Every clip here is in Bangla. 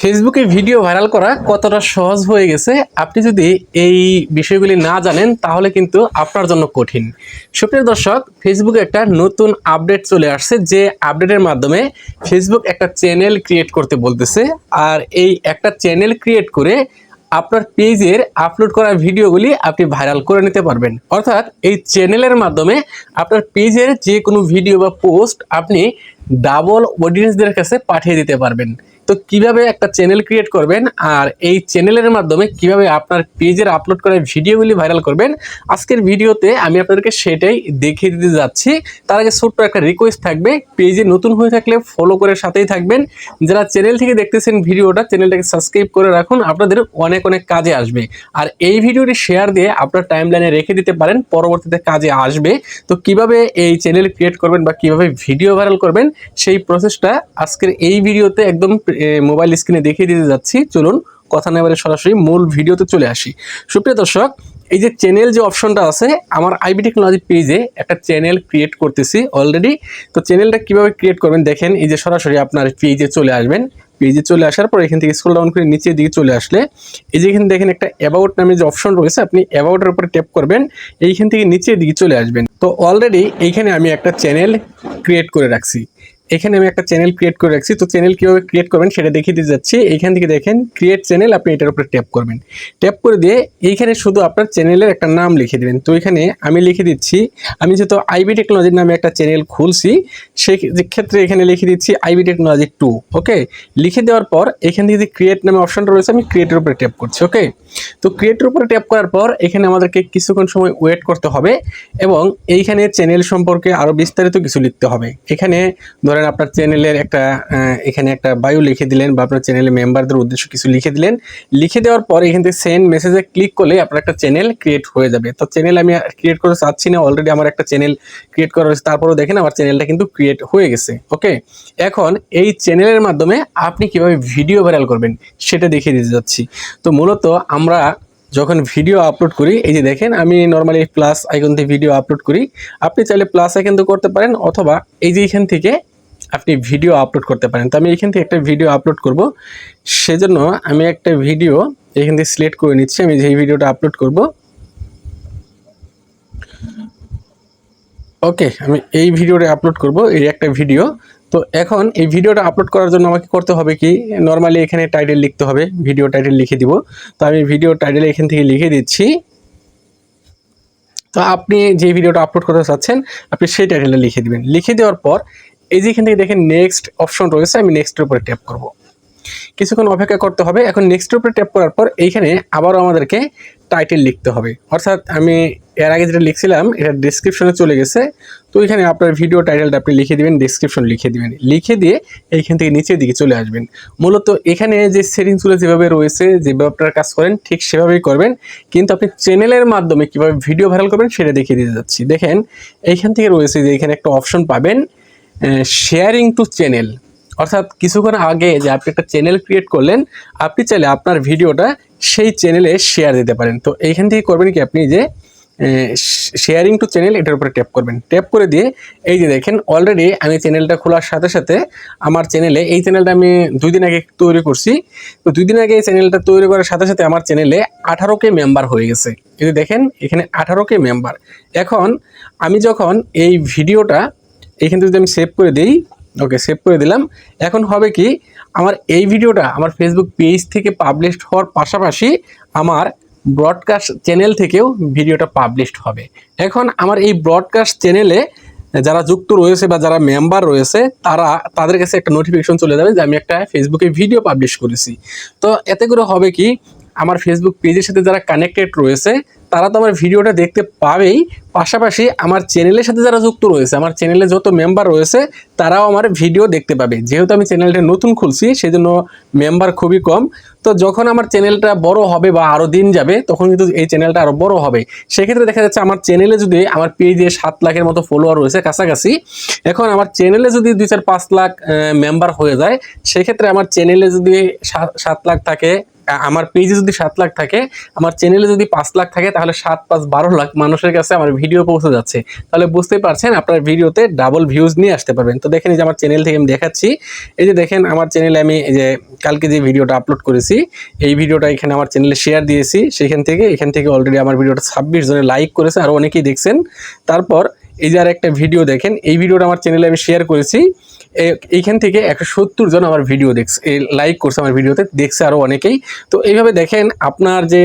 ফেসবুকে ভিডিও ভাইরাল করা কতটা সহজ হয়ে গেছে, আপনি যদি এই বিষয়গুলি না জানেন, তাহলে কিন্তু আপনার জন্য কঠিন। সুপ্রিয় দর্শক ফেসবুকে একটা নতুন আপডেট চলে আসছে, যে আপডেটের মাধ্যমে ফেসবুক একটা চ্যানেল ক্রিয়েট করতে বলতেছে। আর এই একটা চ্যানেল ক্রিয়েট করে আপনার পেজের আপলোড করা ভিডিওগুলি আপনি ভাইরাল করে নিতে পারবেন। অর্থাৎ এই চ্যানেলের মাধ্যমে আপনার পেজের যে কোনো ভিডিও বা পোস্ট আপনি ডাবল অডিয়েন্সদের কাছে পাঠিয়ে দিতে পারবেন। তো কীভাবে একটা চ্যানেল ক্রিয়েট করবেন আর এই চ্যানেলের মাধ্যমে কীভাবে আপনার পেজের আপলোড করা ভিডিওগুলি ভাইরাল করবেন, আজকের ভিডিওতে আমি আপনাদেরকে সেটাই দেখিয়ে দিতে যাচ্ছি। তার আগে ছোট্ট একটা রিকোয়েস্ট থাকবে, পেজে নতুন হয়ে থাকলে ফলো করে সাথেই থাকবেন। যারা চ্যানেল থেকে দেখতেছেন ভিডিওটা চ্যানেলটাকে সাবস্ক্রাইব করে রাখুন, আপনাদের অনেক অনেক কাজে আসবে। আর এই ভিডিওটি শেয়ার দিয়ে আপনার টাইম লাইনে রেখে দিতে পারেন, পরবর্তীতে কাজে আসবে। তো কীভাবে এই চ্যানেল ক্রিয়েট করবেন বা কীভাবে ভিডিও ভাইরাল করবেন, সেই প্রসেসটা আজকের এই ভিডিওতে একদম মোবাইল স্ক্রিনে দেখিয়ে দিতে যাচ্ছি। চলুন, কথা না এবারে সরাসরি মূল ভিডিওতে চলে আসি। সুপ্রিয় দর্শক, এই যে চ্যানেল যে অপশনটা আছে, আমার আইবি টেকনোলজি পেজে একটা চ্যানেল ক্রিয়েট করতেছি অলরেডি তো চ্যানেলটা কীভাবে ক্রিয়েট করবেন দেখেন, এই যে সরাসরি আপনার পেজে চলে আসবেন। পেজে চলে আসার পর এখান থেকে স্ক্রল ডাউন করে নিচের দিকে চলে আসলে, এই যে এখানে দেখেন একটা অ্যাবাউট নামে যে অপশন রয়েছে, আপনি অ্যাবাউটের উপরে ট্যাপ করবেন, এইখান থেকে নিচের দিকে চলে আসবেন। তো অলরেডি এইখানে আমি একটা চ্যানেল ক্রিয়েট করে রাখছি। এখানে আমি একটা চ্যানেল ক্রিয়েট করে রাখছি। তো চ্যানেল কীভাবে ক্রিয়েট করবেন সেটা দেখিয়ে দিতে যাচ্ছি। এইখান থেকে দেখেন ক্রিয়েট চ্যানেল আপনি এটার উপরে ট্যাপ করবেন। ট্যাপ করে দিয়ে এইখানে শুধু আপনার চ্যানেলের একটা নাম লিখে দেবেন। তো এখানে আমি লিখে দিচ্ছি, আমি যেহেতু আইবি টেকনোলজির নামে একটা চ্যানেল খুলছি, সেই ক্ষেত্রে এখানে লিখে দিচ্ছি আইবি টেকনোলজি টু ওকে লিখে দেওয়ার পর এখান থেকে যে ক্রিয়েট নামে অপশনটা রয়েছে, আমি ক্রিয়েটের উপরে ট্যাপ করছি ওকে তো ক্রিয়েটের উপরে ট্যাপ করার পর এখানে আমাদেরকে কিছুক্ষণ সময় ওয়েট করতে হবে এবং এইখানে চ্যানেল সম্পর্কে আরও বিস্তারিত কিছু লিখতে হবে। এখানে ধরেন আপনার চ্যানেলের একটা এখানে একটা বায়ু লিখে দিলেন বা আপনার চ্যানেলের মেম্বারদের উদ্দেশ্য কিছু লিখে দিলেন। লিখে দেওয়ার পর এখান থেকে সেন্ড মেসেজে ক্লিক করলে আপনার একটা চ্যানেল ক্রিয়েট হয়ে যাবে। তো চ্যানেল আমি ক্রিয়েট করতে চাচ্ছি না অলরেডি আমার একটা চ্যানেল ক্রিয়েট করা হয়েছে তারপরেও দেখেন আমার চ্যানেলটা কিন্তু ক্রিয়েট হয়ে গেছে ওকে এখন এই চ্যানেলের মাধ্যমে আপনি কীভাবে ভিডিও ভাইরাল করবেন সেটা দেখিয়ে দিতে যাচ্ছি। তো মূলত আমরা যখন ভিডিও আপলোড করি, এই যে দেখেন আমি নর্মালি প্লাস আইকন থেকে ভিডিও আপলোড করি। আপনি চাইলে প্লাস আইকন তো করতে পারেন অথবা এই যে এখান থেকে আপনি ভিডিও আপলোড করতে পারেন। তো আমি এখান থেকে একটা ভিডিও আপলোড করব। সেজন্য আমি একটা ভিডিও এখান থেকে সিলেক্ট করে নিচ্ছি। আমি যেই ভিডিওটা আপলোড করব। ওকে আমি এই ভিডিওটা আপলোড করব, এই একটা ভিডিও তো এখন এই ভিডিওটা আপলোড করার জন্য আমাকে করতে হবে কি? নর্মালি এখানে টাইটেল লিখতে হবে ভিডিও টাইটেল লিখে দিব। তো আমি ভিডিও টাইটেল এখান থেকে লিখে দিচ্ছি। তো আপনি যে ভিডিওটা আপলোড করতে চাচ্ছেন, আপনি সেই টাইটেলটা লিখে দিবেন। লিখে দেওয়ার পর এই যে এখান থেকে দেখেন নেক্সট অপশন রয়েছে, আমি নেক্সটের উপরে ট্যাপ করব। কিছুক্ষণ অপেক্ষা করতে হবে, এখন নেক্সটের উপরে ট্যাপ করার পর এইখানে আবারও আমাদেরকে টাইটেল লিখতে হবে। অর্থাৎ আমি এর আগে যেটা লিখছিলাম, এটা ডিসক্রিপশনে চলে গেছে। তো এখানে আপনার ভিডিও টাইটেলটা আপনি লিখে দিবেন ডিসক্রিপশন লিখে দিবেন। লিখে দিয়ে এইখান থেকে নিচের দিকে চলে আসবেন। মূলত এখানে যে সেটিংসগুলো যেভাবে রয়েছে, যেভাবে আপনারা কাজ করেন, ঠিক সেভাবেই করবেন। কিন্তু আপনি চ্যানেলের মাধ্যমে কীভাবে ভিডিও ভাইরাল করবেন, সেটা দেখিয়ে দিতে যাচ্ছি। দেখেন, এইখান থেকে রয়েছে যে এখানে একটা অপশন পাবেন শেয়ারিং টু চ্যানেল অর্থাৎ কিছুক্ষণ আগে যে আপনি একটা চ্যানেল ক্রিয়েট করলেন, আপনি চাইলে আপনার ভিডিওটা সেই চ্যানেলে শেয়ার দিতে পারেন। তো এইখান থেকে করবেন কি আপনি যে শেয়ারিং টু চ্যানেল এটার উপরে ট্যাপ করবেন। ট্যাপ করে দিয়ে এই যে দেখেন অলরেডি আমি চ্যানেলটা খোলার সাথে সাথে আমার চ্যানেলে এই চ্যানেলটা আমি দুই দিন আগে তৈরি করছি। তো দুই দিন আগে এই চ্যানেলটা তৈরি করার সাথে সাথে আমার চ্যানেলে আঠারো কে মেম্বার হয়ে গেছে। এই যে দেখেন, এখানে আঠারো কে মেম্বার এখন আমি যখন এই ভিডিওটা এইখান থেকে যদি আমি সেভ করে দিই ওকে সেভ করে দিলাম। এখন হবে কি, আমার এই ভিডিওটা আমার ফেসবুক পেজ থেকে পাবলিশ হওয়ার পাশাপাশি আমার ব্রডকাস্ট চ্যানেল থেকেও ভিডিওটা পাবলিশড হবে। এখন আমার এই ব্রডকাস্ট চ্যানেলে যারা যুক্ত রয়েছে বা যারা মেম্বার রয়েছে, তারা, তাদের কাছে একটা নোটিফিকেশন চলে যাবে যে আমি একটা ফেসবুকে ভিডিও পাবলিশ করেছি। তো এতে করে হবে কি আমার ফেসবুক পেজের সাথে যারা কানেক্টেড রয়েছে, তারা তো আমার ভিডিওটা দেখতে পাবেই। পাশাপাশি আমার চ্যানেলের সাথে যারা যুক্ত রয়েছে, আমার চ্যানেলে যত মেম্বার রয়েছে, তারাও আমার ভিডিও দেখতে পাবে। যেহেতু আমি চ্যানেলটা নতুন খুলছি সেই জন্য মেম্বার খুবই কম। তো যখন আমার চ্যানেলটা বড় হবে বা আরও দিন যাবে, তখন কিন্তু এই চ্যানেলটা আরও বড় হবে। সেক্ষেত্রে দেখা যাচ্ছে আমার চ্যানেলে যদি আমার পেজে সাত লাখের মতো ফলোয়ার রয়েছে কাছাকাছি, এখন আমার চ্যানেলে যদি দুই চার পাঁচ লাখ মেম্বার হয়ে যায়, সেক্ষেত্রে আমার চ্যানেলে যদি সাত লাখ থাকে আমার পেজে যদি সাত লাখ থাকে, আমার চ্যানেলে যদি পাঁচ লাখ থাকে, তাহলে সাত, পাঁচ, বারো লাখ মানুষের কাছে আমার ভিডিও পৌঁছে যাচ্ছে। তাহলে বুঝতেই পারছেন, আপনার ভিডিওতে ডাবল ভিউজ নিয়ে আসতে পারবেন। তো দেখেন এই যে আমার চ্যানেল থেকে আমি দেখাচ্ছি। এই যে দেখেন, আমার চ্যানেলে আমি এই যে কালকে যে ভিডিওটা আপলোড করেছি, এই ভিডিওটা এখানে আমার চ্যানেলে শেয়ার দিয়েছি। সেখান থেকে, এখান থেকে অলরেডি আমার ভিডিওটা ছাব্বিশ জনে লাইক করেছে, আর অনেকেই দেখছেন। তারপর এই যে আর একটা ভিডিও দেখেন, এই ভিডিওটা আমার চ্যানেলে আমি শেয়ার করেছি। এইখান থেকে একশো সত্তর জন আমার ভিডিও দেখছে লাইক করছে আমার ভিডিওতে দেখছে আরও অনেকেই। তো এইভাবে দেখেন, আপনার যে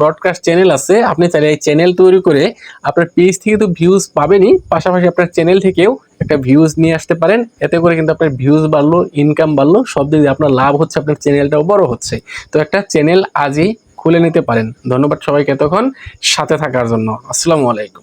ব্রডকাস্ট চ্যানেল আছে, আপনি চাইলে এই চ্যানেল তৈরি করে আপনার পেজ থেকে তো ভিউজ পাবেনই, পাশাপাশি আপনার চ্যানেল থেকেও একটা ভিউজ নিয়ে আসতে পারেন। এতে করে কিন্তু আপনার ভিউজ বাড়লো ইনকাম বাড়লো, সব দিক আপনার লাভ হচ্ছে, আপনার চ্যানেলটাও বড় হচ্ছে। তো একটা চ্যানেল আজই খুলে নিতে পারেন। ধন্যবাদ সবাইকে এতক্ষণ, সাথে থাকার জন্য। আসসালামু আলাইকুম।